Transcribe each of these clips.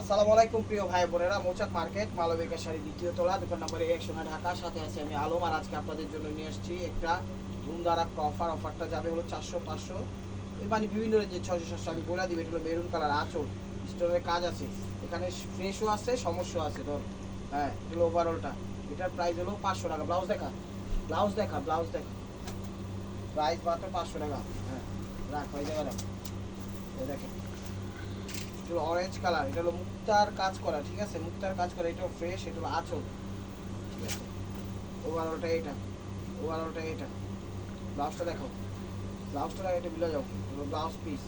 আসসালামু আলাইকুম প্রিয় ভাই বোনেরা মৌচাক মার্কেট মালবিকা শাড়ি দ্বিতীয় তলা, দোকান নম্বর একশো নয় ঢাকার সাথে আছে আমি আলম। আর আজকে আপনাদের জন্য নিয়ে এসেছি একটা ধুমধার অফার অফারটা যাবে হলো চারশো পাঁচশো। মানে বিভিন্ন রেঞ্জের ছয়শো সাতশো, আমি বলে দিই এটা হলো মেরুন কালার আঁচল। স্টোনের কাজ আছে। এখানে ফ্রেশও আছে সমস্যা আছে, ধর। হ্যাঁ এটা ওভারঅলটা এটার প্রাইস হলো পাঁচশো টাকা। ব্লাউজ দেখা। ব্লাউজ দেখা ব্লাউজ দেখা। প্রাইস মাত্র পাঁচশো টাকা। হ্যাঁ রাখ হয়ে যাবে রাখ দেখেন। এটা অরেঞ্জ কালার এটা হলো মুক্তার কাজ করা, ঠিক আছে? মুক্তার কাজ করা এটা ফ্রেশ এটা হলো আঁচল। ঠিক আছে? ওভারঅলটা এটা ওভারঅলটা এটা। ব্লাউজটা দেখো। ব্লাউজটা এটা বিলে যাও। ব্লাউজ পিস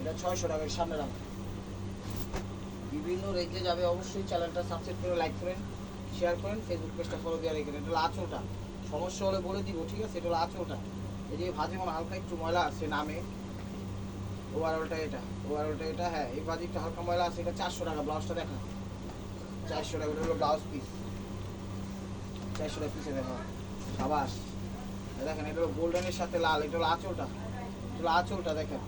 এটা ছয়শো টাকার সামনে রাখো। বিভিন্ন রেঞ্জে যাবে অবশ্যই। চ্যানেলটা সাবস্ক্রাইব করে লাইক করেন শেয়ার করেন ফেসবুক পেজটা ফলো দিয়ে রেখেন এটা হলো আঁচলটা। সমস্যা হলে বলে দিব, ঠিক আছে? এটা হলো আঁচলটা। এই যে ভাজে মনে হালকা একটু ময়লা আছে, নামে। ওভারঅলটা এটা ওভারঅলটা এটা হ্যাঁ এই বাজি একটু হালকা ময়লা আছে, এটা চারশো টাকা ব্লাউজটা দেখা। চারশো টাকা, এটা হলো ব্লাউজ পিস চারশো টাকা পিসে দেখা। সাবাস। দেখেন, এটা হলো গোল্ডেনের সাথে লাল, এটা হলো আঁচলটা। এটা হলো আঁচলটা, দেখেন।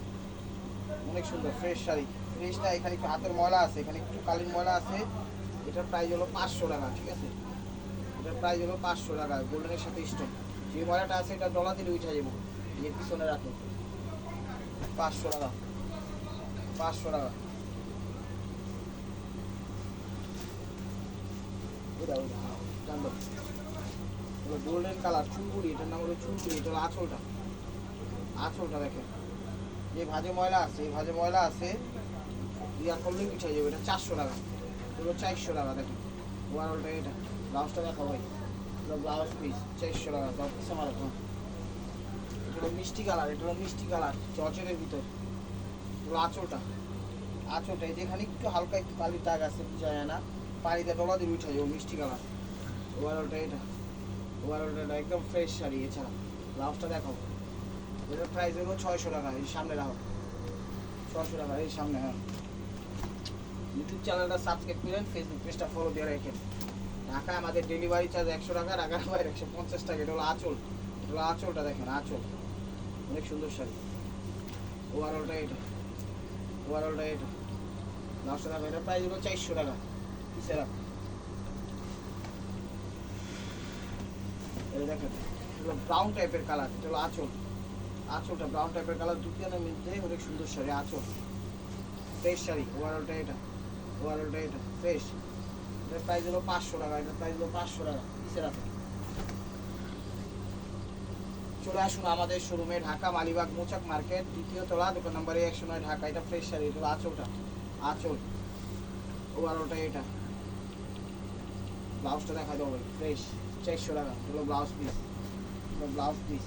অনেক সুন্দর ফ্রেশ শাড়ি। ফ্রেশটা এখানে একটু হাতের ময়লা আছে, এখানে একটু কালির ময়লা আছে। এটার প্রাইস হলো পাঁচশো টাকা, ঠিক আছে? এটার প্রাইস হলো পাঁচশো টাকা, গোল্ডেনের সাথে স্টোন যে ময়লাটা আছে, এটা ডলা দিলে উঠে যাব। যে পিছনে রাখো। পাঁচশো টাকা। পাঁচশো টাকা। গোল্ডেন কালার চুলগুড়ি এটার নাম হলো চুলগুড়ি এটা হলো আঁচলটা। আঁচলটা দেখেন। যে ভাজে ময়লা আছে, এই ভাজে ময়লা আছে ইয়া করলে পিঠে যাবে, এটা চারশো টাকা। এগুলো চারশো টাকা, দেখেন। ওভারঅলটা এটা। ব্লাউজটা দেখো ভাই। ব্লাউজ পিস চারশো টাকা ব্লাউজ পিস আমার এটা মিষ্টি কালার এটা মিষ্টি কালার জর্জেটের ভিতর। এগুলো আঁচলটা। আঁচলটা, এই যেখানে একটু হালকা একটু কালির দাগ আছে, বোঝা যায় না। পানিতে ডলা দিয়ে উঠে যাব মিষ্টি কালার। ওভারঅলটা এটা। ওভারঅলটা এটা একদম ফ্রেশ শাড়ি, এছাড়া। ব্লাউজটা দেখো এটার প্রাইস হলো ছয়শো টাকা, এই সামনে রাখো। ছয়শো টাকা, এই সামনে হ্যাঁ। ইউটিউব চ্যানেলটা সাবস্ক্রাইব করেন ফেসবুক পেজটা ফলো দিয়ে রাখেন। ঢাকায় আমাদের ডেলিভারি চার্জ একশো টাকা, ঢাকার বাইরে একশো পঞ্চাশ টাকা। এটা হলো আঁচল। এটা হলো আঁচলটা দেখেন, আঁচল। অনেক সুন্দর শাড়ি। ওভারঅলটা এটা। ওভারঅলটা এটা। নশো টাকা এটা প্রাইস হলো চারশো টাকা। কিসে রাখ দেখেন ব্রাউন টাইপের কালার এটা হলো আঁচল। আঁচলটা ব্রাউন টাইপের কালার দুটিয়ানের মধ্যে অনেক সুন্দর শাড়ি, আঁচল। ফ্রেশ শাড়ি ওভারঅলটা এটা। ওভারঅলটা এটা ফ্রেশ এটার প্রাইস হলো পাঁচশো টাকা, এটার প্রাইস হলো পাঁচশো টাকা। রাখেন চলে আসুন আমাদের শোরুমে ঢাকা মালিবাগ মোচাক মার্কেট, দ্বিতীয় তলা, দোকান নম্বর একশো নয় ঢাকা, এটা ফ্রেশ শাড়ি, এটা হলো আঁচলটা আঁচল। ওভারঅলটা এটা। ব্লাউজটা দেখা দেবো ফ্রেশ চারশো টাকা, এগুলো ব্লাউজ পিস ব্লাউজ পিস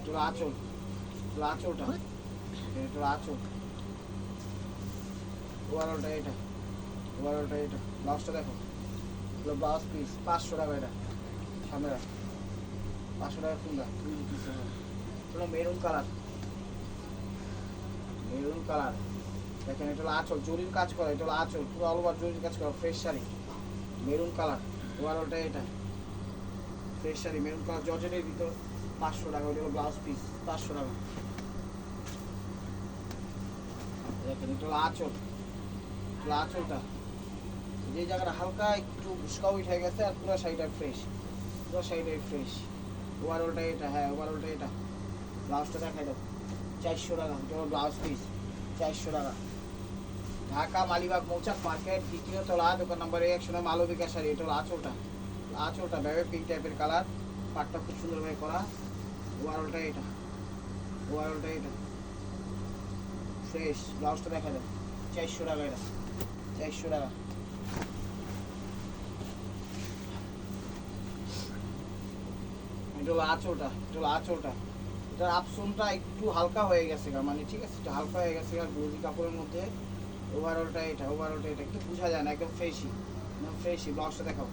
এগুলো আঁচল, এগুলো আঁচলটা এটা আঁচল। ওভারঅলটা এটা ওভারঅলটা এটা, ব্লাউজটা দেখো, এগুলো ব্লাউজ পিস পাঁচশো টাকা এটা। রাখ পাঁচশো টাকা কোনটা? দুই পিস এগুলো মেরুন কালার। Maroon colour. দেখেন, এটা হলো আঁচল, জরির কাজ করা, এটা হলো আঁচল, পুরো অল ওভার জরির কাজ করা ফ্রেশ শাড়ি। মেরুন কালার ওভারঅলটা এটা। ফ্রেশ শাড়ি, মেরুন কালার, জর্জেটের ভিতর পাঁচশো টাকা, ওটা হলো ব্লাউজ পিস পাঁচশো টাকা। দেখেন, এটা হলো আঁচল। হলো আঁচলটা, যে জায়গাটা হালকা একটু উস্কা উঠে গেছে আর পুরো শাড়িটা ফ্রেশ পুরো শাড়িটাই ফ্রেশ ওভারঅলটা এটা হ্যাঁ ওভারঅলটা এটা। ব্লাউজটা দেখাই দাও। চারশো টাকা এটা ব্লাউজ পিস চারশো টাকা। ঢাকা, মালিবাগ, মৌচাক মার্কেট, দ্বিতীয় তলা, দোকান নম্বর একশো নয় মালবিকা শাড়ি এটা হলো আঁচলটা। আঁচলটা ভেবে পিঙ্ক টাইপের কালার পাটটা খুব সুন্দরভাবে করা। ওভারঅলটা এটা। ওভারঅলটা এটা। ফ্রেশ ব্লাউজটা দেখা যায় চারশো টাকা এটা। চারশো টাকা। এটা হলো আঁচলটা এটা হলো আঁচলটা এটার আপসনটা একটু হালকা হয়ে গেছে মানে ঠিক আছে একটু হালকা হয়ে গেছে আর গোজি কাপড়ের মধ্যে। ওভারঅলটা এটা ওভারঅলটা এটা একটু বোঝা যায় না, একদম ফ্রেশই একদম ফ্রেশই ব্লাউজটা দেখাও।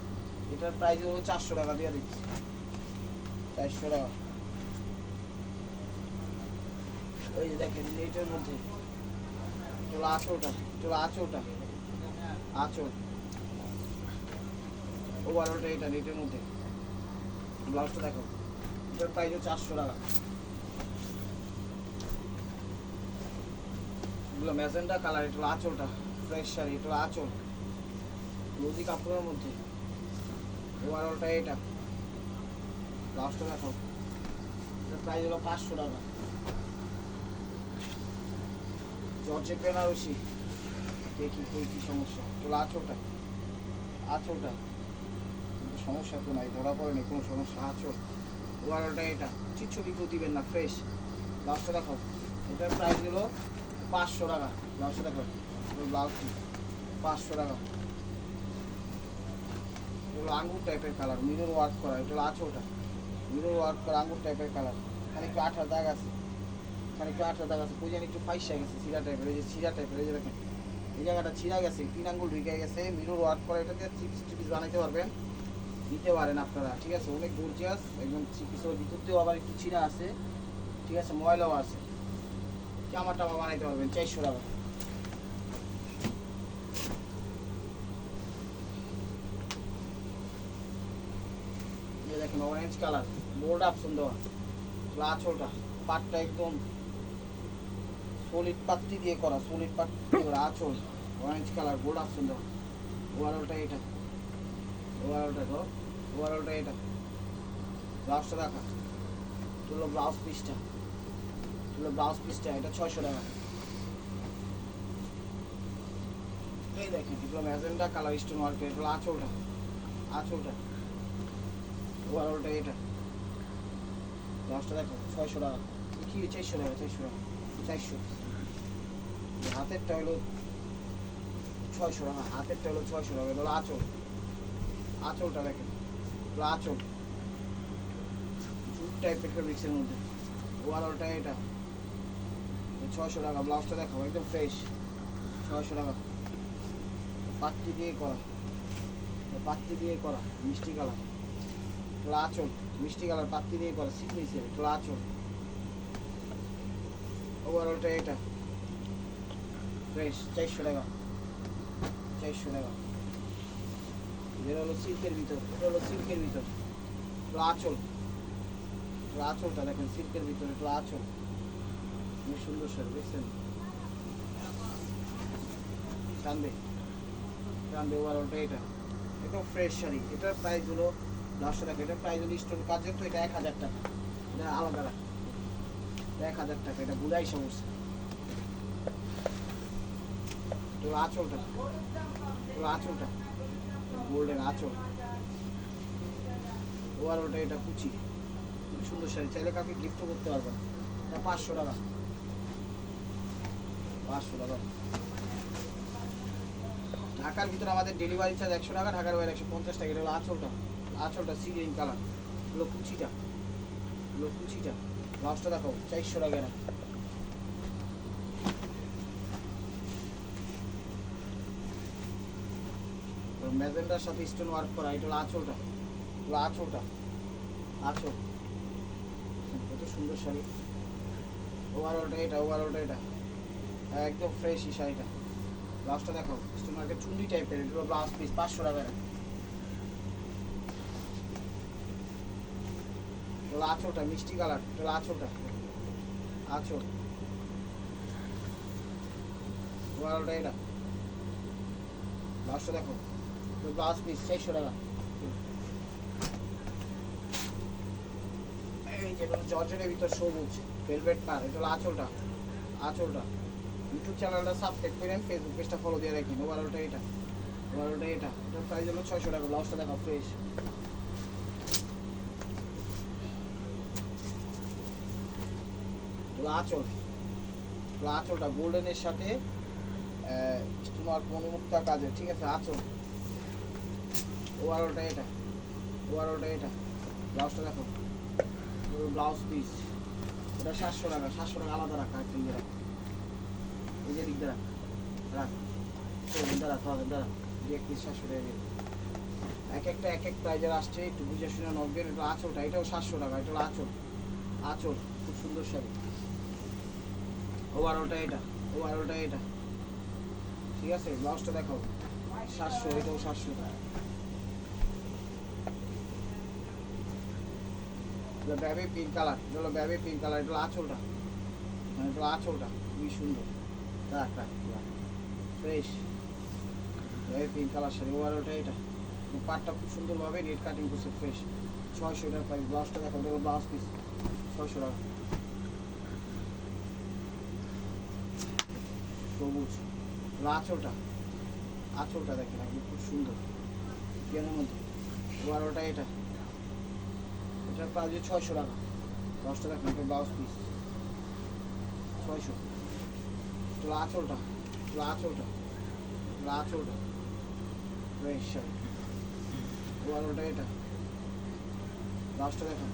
এটার প্রাইস হলো চারশো টাকা দিয়ে দিচ্ছি। চারশো টাকা। ওই যে দেখেন নেটের মধ্যে। এটা হলো আঁচলটা এটা হলো আঁচলটা আঁচল ওভারঅলটা এটা নেটের মধ্যে। ব্লাউজটা দেখো এটার প্রাইস হচ্ছে চারশো টাকা। এগুলো ম্যাজেন্ডা কালার এটা আঁচলটা ফ্রেশ শাড়ি এটা আঁচল। লুজি কাপড়ের মধ্যে। ওভারঅলটা এটা ব্লাউজটা দেখো। এটার প্রাইস হলো পাঁচশো টাকা। জর্জে বেনারসি। দেখি, কই কি সমস্যা। চলো আঁচলটা। আঁচলটা। কিন্তু সমস্যা তো নাই, ধরা পড়েনি, কোনো সমস্যা, আঁচল। ওভারঅলটা এটা। চিচ্ছবি কেউ দিবেন না ফ্রেশ ব্লাউজটা দেখো, এটার প্রাইস হলো পাঁচশো টাকা। ব্লাউজটা দেখো ব্লাউজটি, পাঁচশো টাকা। এগুলো আঙ্গুর টাইপের কালার মিরর ওয়ার্ক করা, এটা হলো আঁচলটা। মিরর ওয়ার্ক করা আঙ্গুর টাইপের কালার এখানে একটু আঠার দাগ আছে। এখানে একটু আঠার দাগ আছে। যেন একটু ফাইসা গেছে, সিরা টাইপের এই যে সিরা টাইপের এই যে দেখেন। এই জায়গাটা ছিঁড়া গেছে, তিন আঙ্গুল ঢুকে গেছে মিরর ওয়ার্ক করা, এটাতে চিপস টিপিস বানাইতে পারবেন। নিতে পারেন আপনারা, ঠিক আছে? অনেক গর্জিয়াস একদম চিপিসের ভিতর দিয়েও আবার একটু ছিঁড়া আছে, ঠিক আছে? ময়লাও আছে। জামা টামা বানাইতে পারবেন, চারশো টাকা। দেখেন অরেঞ্জ কালার বোল্ড আপশন দেওয়া লাচোটা পাটটা একদম সলিড পাত্তি দিয়ে করা সলিড পাত্তি দিয়ে করা আঁচল। অরেঞ্জ কালার বোল্ড আপশন দেওয়া ওভারঅলটা এটা। ওভারঅলটা তো ওভারঅলটা এটা। ব্লাউজটা দেখা। তুলো ব্লাউজ পিসটা তুলো ব্লাউজ পিসটা এটা ছয়শো টাকা। এই দেখেন, এগুলো ম্যাজেন্ডা কালার স্টোন ওয়ার্কের, এগুলো আঁচলটা। আঁচলটা। ওভারঅলটা এটা। দশটা দেখো, ছয়শো টাকা। কি, চারশো টাকা চারশো টাকা। চারশো। হাতেরটা হলো ছয়শো টাকা, হাতেরটা হলো ছয়শো টাকা এটা হলো আঁচল। আঁচলটা দেখেন। এগুলো আঁচল। জুট টাইপের ফেব্রিক্সের মধ্যে। ওভারঅলটা এটা। ছয়শো টাকা ব্লাউজটা দেখো একদম ফ্রেশ ছয়শো টাকা। পাত্তি দিয়ে করা। পাত্তি দিয়ে করা, মিষ্টি কালার। এগুলো আঁচল, মিষ্টি কালার পাত্তি দিয়ে করা সিগনেচার এগুলো আঁচল। ওভারঅলটা এটা। ফ্রেশ চারশো টাকা। চারশো টাকা। এটা হলো সিল্কের ভিতর, এটা হলো সিল্কের ভিতর। এগুলো আঁচল। এগুলো আঁচলটা দেখেন, সিল্কের ভিতর এগুলো আঁচল। খুব সুন্দর শাড়ি দেখছেন? টানবে। টানবে ওভারঅলটা এটা। একদম ফ্রেশ শাড়ি। এটার প্রাইস হলো নশো টাকা এটা প্রাইস হলো স্টোন কাজের তো এটা এক হাজার টাকা। এটা আলাদা রাখ এক হাজার টাকা, এটা বুড়াই সমস্যা তো আঁচলটা। তো আঁচলটা। গোল্ডেন আঁচল। ওভারঅলটা এটা কুচি। সুন্দর শাড়ি। চাইলে কাউকে গিফটও করতে পারবেন। এটা পাঁচশো টাকা। পাঁচশো টাকা। ঢাকার ভিতরে আমাদের ডেলিভারি চার্জ একশো টাকা, ঢাকার বাইরে একশো পঞ্চাশ টাকা। এটা হলো আঁচলটা। আঁচলটা সি গ্রিন কালার হলো কুচিটা। হলো কুচিটা। ব্লাউজটা দেখো চারশো টাকা ম্যাজেন্ডার সাথে স্টোন ওয়ার্ক করা, এটা হলো আঁচলটা। হলো আঁচলটা। আঁচল। কত সুন্দর শাড়ি। ওভারঅলটা এটা ওভারঅলটা এটা। একদম ফ্রেশ শাড়িটা। ব্লাউজটা দেখো স্টোন ওয়ার্কের চুন্ডি টাইপের এটা ব্লাউজ পিস পাঁচশো টাকা এটা আঁচলটা, মিষ্টি কালার। এটা আঁচলটা। আঁচল। ওভারঅলটা এটা। ব্লাউজটা দেখো। ব্লাউজ পিস চারশো টাকা এই যে জর্জের ভিতর সবুজ ভেলভেট পার এটা হলো আঁচলটা আঁচলটা। ইউটিউব চ্যানেলটা সাবস্ক্রাইব করেন ফেসবুক পেজটা ফলো দিয়ে রাখেন ওভারঅলটা এটা ওভারঅলটা এটা। এটার প্রাইস হলো ছয়শো টাকা ব্লাউজটা দেখো ফ্রেশ আঁচল আঁচলটা গোল্ডেনের সাথে তোমার মনোমুক্তা কাজের, ঠিক আছে, আঁচল। ওভারঅলটা এটা। ওভারঅলটা এটা। ব্লাউজটা দেখো। ব্লাউজ পিস এটা সাতশো টাকা। সাতশো টাকা আলাদা রাখা দিয়ে রাখ এই যে দিক দিয়ে রাখ। রাখ দাঁড়া খাওয়া দাঁড়া। দিয়ে এক পিস সাতশো টাকা এক একটা, এক এক প্রাইজের আসছে। একটু বুঝে শুনে নকবেন এটা আঁচলটা এটাও সাতশো টাকা। এটা হলো আঁচল। আঁচল। খুব সুন্দর শাড়ি। ওভারঅলটা এটা। ওভারঅলটা এটা। ঠিক আছে? ব্লাউজটা দেখো। সাতশো, এটাও সাতশো এটা ব্যাবে পিঙ্ক কালার এটা হলো ব্যাবে পিঙ্ক কালার এটা হলো আঁচলটা। মানে এটা হলো আঁচলটা, খুবই সুন্দর। রাখ রাখ ফ্রেশ এই পিঙ্ক কালার শাড়ি ওভারঅলটা এটা। পাটটা খুব সুন্দরভাবে নেট কাটিং করছে ফ্রেশ ছয়শো টাকা প্রাইস ব্লাউজটা দেখো দেখো ব্লাউজ পিস ছয়শো টাকা। সবুজ। আঁচলটা। আঁচলটা দেখেন একদম খুব সুন্দর। কেনের মধ্যে ওভারঅলটা এটা। এটার প্রাইস ছয়শো টাকা। দশটা দেখেন এটা ব্লাউজ পিস ছয়শো। তোলা আঁচলটা তোলা আঁচলটা তোলা আঁচলটা শাড়ি ওয়ারোটা এটা। ব্লাউজটা দেখেন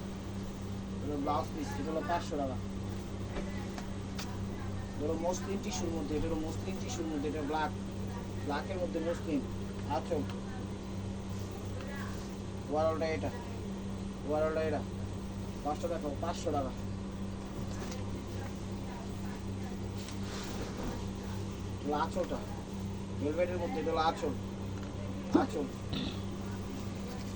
এটা। ব্লাউজ পিস এটা হলো পাঁচশো টাকা। এটা হলো মসলিন টিস্যুর মধ্যে। এটা হলো মসলিন টিস্যুর মধ্যে। এটা ব্ল্যাক ব্ল্যাকের মধ্যে মসলিন। আঁচল ওয়ারোটা এটা। ওয়ারোটা এটা পাঁচশো টাকা পাঁচশো টাকা। মধ্যে এটা আঁচল আঁচল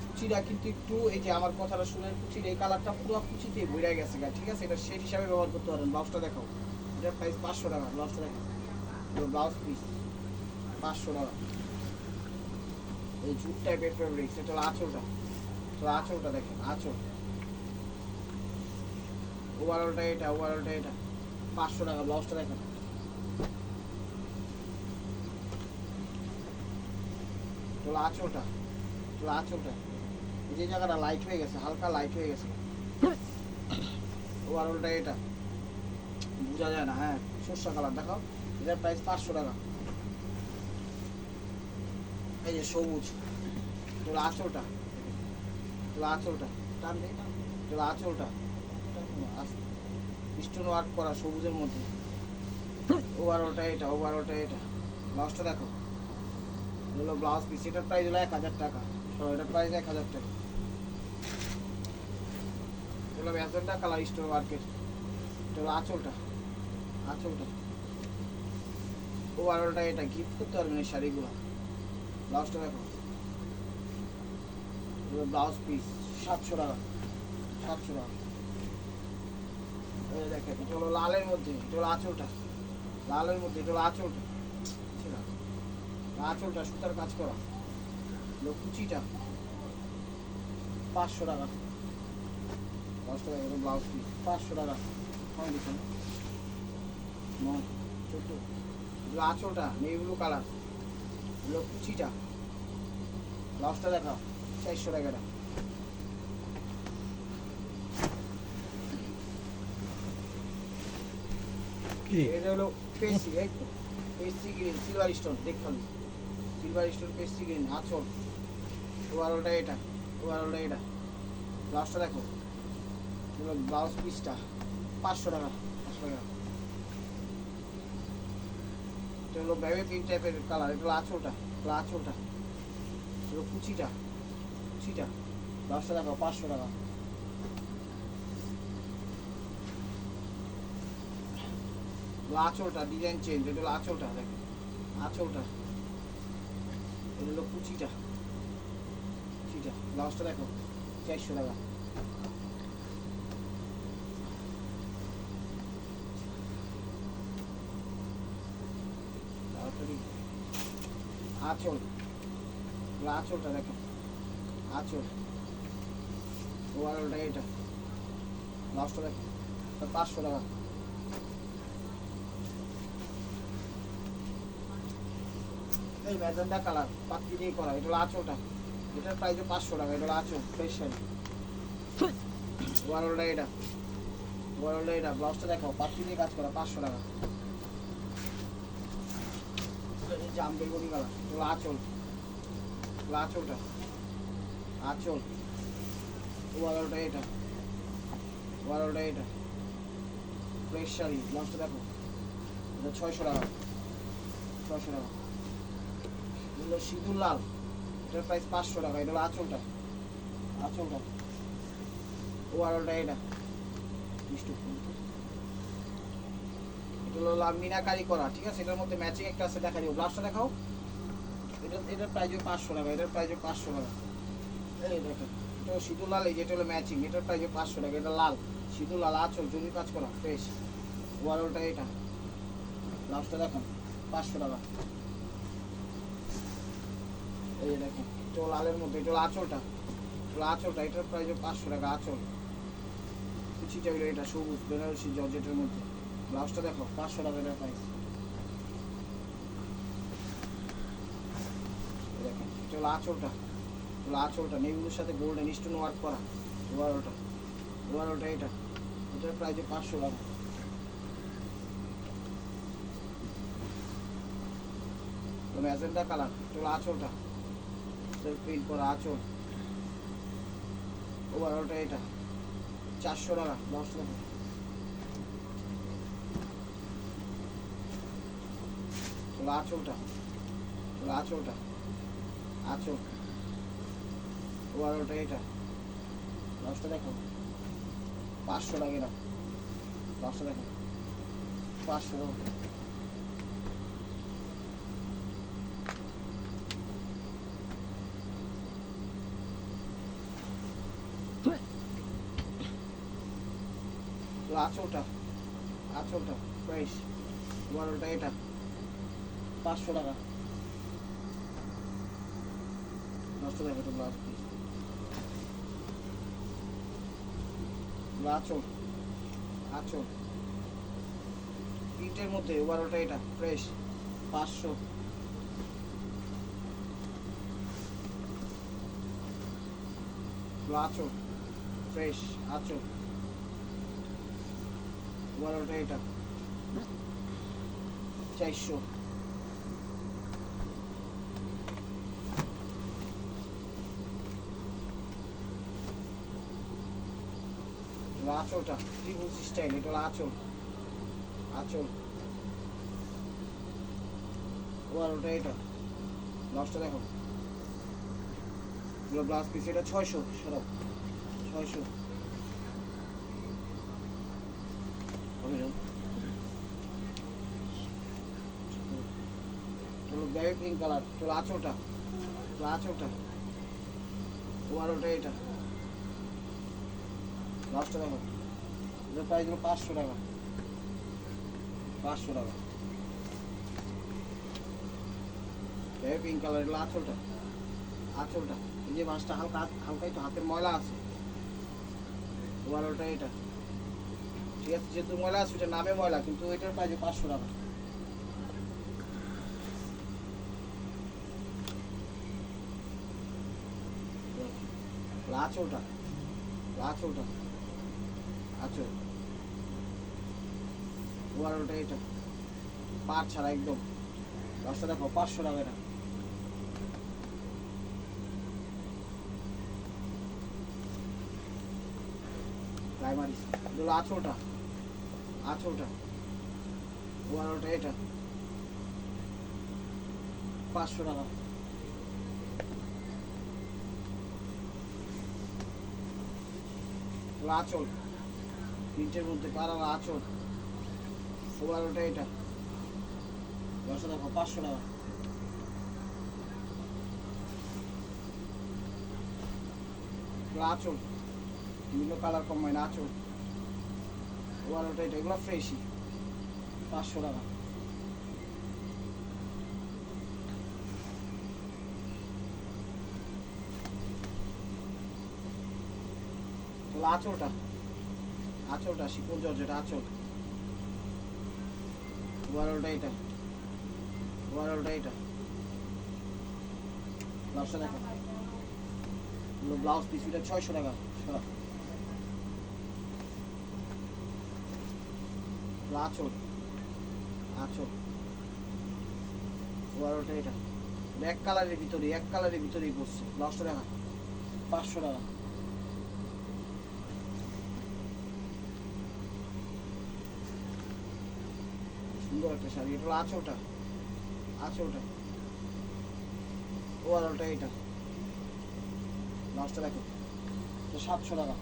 কুচিটা কিন্তু একটু, এই আমার কথাটা শুনেন কুচির কালারটা পুরো কুচিতে বেড়ে গেছে গা, ঠিক আছে? এটা শেড হিসাবে ব্যবহার করতে পারেন, ব্লাউজটা দেখাও। এটার প্রাইস পাঁচশো টাকা, ব্লাউজটা দেখো ব্লাউজ পিস পাঁচশো টাকা। এই জুট টাইপের ফেব্রিক্স এটা হলো আঁচলটা। তো আঁচলটা দেখেন আঁচল ওভারঅলটা এটা ওভারঅলটা এটা পাঁচশো টাকা ব্লাউজটা দেখেন তোলা আঁচলটা তোলা আঁচলটা এই যে জায়গাটা লাইট হয়ে গেছে হালকা লাইট হয়ে গেছে ওভারঅলটা এটা বোঝা যায় না হ্যাঁ সর্ষা কালার দেখাও এটার প্রাইস পাঁচশো টাকা এই যে সবুজ তোলা আঁচলটা তোলা আঁচলটা। টান দে। তোলা আঁচলটা। স্টোন ওয়ার্ক করা সবুজের মধ্যে। ওভারঅলটা এটা ওভারঅলটা এটা। ব্লাউজটা দেখো। হলো ব্লাউজ পিস এটার প্রাইস হলো এক হাজার টাকা। এটার প্রাইস এক হাজার টাকা। হলো ম্যাজেন্টা কালার স্টোর মার্কেট এটা হলো আঁচলটা। আঁচলটা। ওভারঅলটা এটা। গিফট করতে পারবেন এই শাড়িগুলো। ব্লাউজটা দেখো। ব্লাউজ পিস সাতশো টাকা সাতশো টাকা। দেখেন, এটা হলো লালের মধ্যে, এটা হলো আঁচলটা। লালের মধ্যে, এটা হলো আঁচলটা। ছিল আঁচলটা, সুতার কাজ করা। হলো কুচিটা। পাঁচশো টাকা। পাঁচশো টাকা এটা ব্লাউজ পিস পাঁচশো টাকা। কম দিচ্ছেন নয়, চোদ্দ। এগুলো আঁচলটা নেই ব্লু কালার। এগুলো কুচিটা। ব্লাউজটা দেখাও। চারশো টাকাটা। কি? এটা হলো তো পেস্ট্রি গ্রিন সিলভার স্টোন দেখুন সিলভার স্টোন পেস্ট্রি গ্রিন আঁচল। ওভারঅলটা এটা ওভারঅলটা এটা। ব্লাউজটা দেখো। ব্লাউজ পিসটা পাঁচশো টাকা পাঁচশো টাকা। এটা হলো ব্যাবে পিঙ্ক টাইপের কালার এটা হলো আঁচলটা আঁচলটা। এগুলো কুচিটা। কুচিটা। ব্লাউজটা দেখো পাঁচশো টাকা। আঁচলটা ডিজাইন চেঞ্জ, এটা হলো আঁচলটা, দেখেন। আঁচলটা। এটা হলো কুচিটা। কুচিটা ব্লাউজটা দেখো, চারশো টাকা। আঁচল। আঁচলটা দেখো আঁচল ওভারঅলটা এটা। ব্লাউজটা দেখো পাঁচশো টাকা। এই ম্যাজেন্ডা কালার পাত্রি দিয়ে করা। এটা হলো আঁচলটা। এটার প্রাইস পাঁচশো টাকা। এটা হলো আঁচল ফ্রেশ শাড়ি। ওভারঅলটা এটা। ওভারঅলটা এটা। ব্লাউজটা দেখো পাত্রি দিয়ে কাজ করা, পাঁচশো টাকা। জাম বেগুনি কালার। এগুলো আঁচল। এগুলো আঁচলটা। আঁচল ওভারঅলটা এটা। ওভারঅলটা এটা। ফ্রেশ শাড়ি ব্লাউজটা দেখো। এটা ছয়শো টাকা। ছয়শো টাকা। এগুলো সিঁদুর লাল। এটার প্রাইস পাঁচশো টাকা। এটা হলো আঁচলটা। আঁচলটা। ওভারঅলটা এটা। মিষ্টি। এটা হলো মিনাকারি করা। ঠিক আছে? এটার মধ্যে ম্যাচিং একটা আছে, দেখা দিও। ব্লাউজটা দেখাও। এটা, এটার প্রাইস পাঁচশো টাকা। এটার প্রাইস পাঁচশো টাকা। এই দেখো এটা সিঁদুর লাল, এই যে এটা হলো ম্যাচিং এটার প্রাইস পাঁচশো টাকা, এটা লাল। সিঁদুর লাল আঁচল জমি কাজ করা ফ্রেশ এটা। ব্লাউজটা দেখুন, পাঁচশো টাকা। এই দেখুন, এটা লালের মধ্যে, এটা হলো আঁচলটা। এটা আঁচলটা, এটার প্রাইস পাঁচশো টাকা আঁচল। কুচিটা হলো এটা, সবুজ, বেনারসি, জর্জেটের মধ্যে। ব্লাউজটা দেখো, পাঁচশো টাকা এটার প্রাইস দেখেন, এটা হলো আঁচলটা। এটা হলো আঁচলটা নেগুলোর সাথে গোল্ডেন স্টোন ওয়ার্ক করা ওয়ারোটা ওয়ারোটা এটা, এটার প্রাইস পাঁচশো টাকা ম্যাজেন্টা কালার এটা আঁচলটা প্রিন্ট করা আঁচল ওভারঅলটা এটা, চারশো টাকা, দশ টাকা। আঁচলটা আঁচলটা আঁচল ওভারঅলটা এটা। দশটা দেখো। পাঁচশো টাকা এটা দশটা দেখো। পাঁচশো হলো আঁচলটা আঁচলটা প্রাইস বারোটা এটা। পাঁচশো টাকা। নষ্ট দেখো তো ব্লাউজ আঁচল। আঁচল। প্রিন্টের মধ্যে বারোটা এটা ফ্রেশ পাঁচশো। আঁচল ফ্রেশ আঁচল। বারোটা এটা চারশো। আঁচলটা, ত্রিভুজ স্টাইল এটা হলো আঁচল। আঁচল। ওটা এটা। দশটা দেখো। ব্লাউজ পিস এটা ছয়শো সরব ছয়শো। হলো পিঙ্ক কালার চলো আঁচলটা। চলো আঁচলটা। বারোটা এটা। দশটা দেখো এটার প্রাইস হলো পাঁচশো টাকা। পাঁচশো টাকা। ব্যাগ পিঙ্ক কালার এগুলো আঁচলটা। আঁচলটা। এই যে মাছটা হালকা হালকা একটু হাতের ময়লা আছে। বারোটা এটা। ঠিক আছে, যেহেতু ময়লা আছে ওটা নামে ময়লা, কিন্তু এটার প্রাইস পাঁচশো টাকা। আঁচলটা। আঁচলটা আঁচল বারোটা এটা। পাঁচ ছাড়া একদম। দশটা দেখো, পাঁচশো টাকা এটা। প্রাইমারি। এগুলো আঁচলটা আঁচলটা বারোটা এটা। পাঁচশো টাকা। আঁচল তিনটের মধ্যে কারার আঁচল বারোটা এটা। দশটা দেখো পাঁচশো টাকা। আঁচল বিভিন্ন কালার কম্বাইন আঁচল বারোটা এটা। এগুলো ফ্রেশই পাঁচশো টাকা। এগুলো আঁচলটা শিকল জর্জেট আঁচল। বারোটা এটা। বারোটা এটা। দশটা দেখা। ব্লাউজ পিস এটা ছয়শো টাকা। সরা আঁচল। আঁচল। বারোটা এটা। এক কালারের ভিতরে, এক কালারের ভিতরেই পড়ছে দশটা টাকা পাঁচশো টাকা। এটা হলো আঁচলটা আঁচলটা ওভারঅলটা এটা। দশটা দেখো, এটা সাতশো টাকা।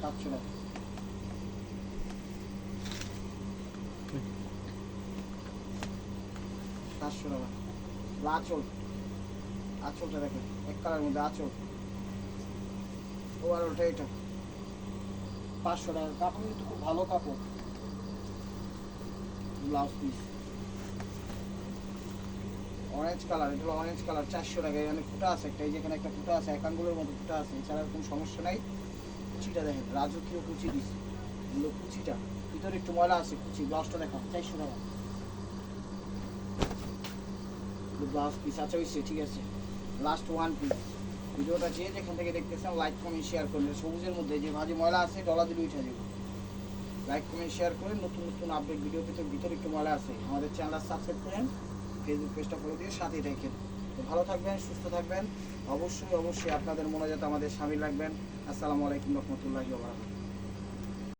সাতশো টাকা। সাতশো টাকা। আঁচল। আঁচলটা দেখো, এক কালার মধ্যে আঁচল। ওভারঅলটা এটা। পাঁচশো টাকা। কাপড় কিন্তু খুব ভালো কাপড়। ব্লাউজ পিস অরেঞ্জ কালার এটা অরেঞ্জ কালার চারশো টাকা। এখানে ফুটা আছে একটা, এই যে এখানে একটা ফুটা আছে, এক আঙ্গুলের মতো ফুটা আছে, এছাড়া কোনো সমস্যা নাই। কুচিটা দেখেন, রাজকীয় কুচি দিছে। এগুলো কুচিটা। ভিতরে একটু ময়লা আছে, কুচি ব্লাউজটা দেখো চারশো টাকা। ব্লাউজ পিস আচ্ছা হয়েছে ঠিক আছে। লাস্ট ওয়ান পিস ভিডিওটা যে যেখান থেকে দেখতেছেন লাইক কমেন্ট শেয়ার করুন সবুজের মধ্যে যে ভাজি ময়লা আছে ডলা দিলে উঠে যাবে। লাইক কমেন্ট শেয়ার করেন নতুন নতুন আপডেট ভিডিও পেতে ভিতরে একটু ময়লা আছে। আমাদের চ্যানেল সাবস্ক্রাইব করেন ফেসবুক পেজটা ফলো দিয়ে সাথেই রাখেন তো ভালো থাকবেন, সুস্থ থাকবেন। অবশ্যই অবশ্যই আপনাদের মনে যাতে আমাদের সামিল রাখবেন। আসসালামু আলাইকুম রহমতুল্লাহি ওবরাকাতুহু বারাকাতুহু।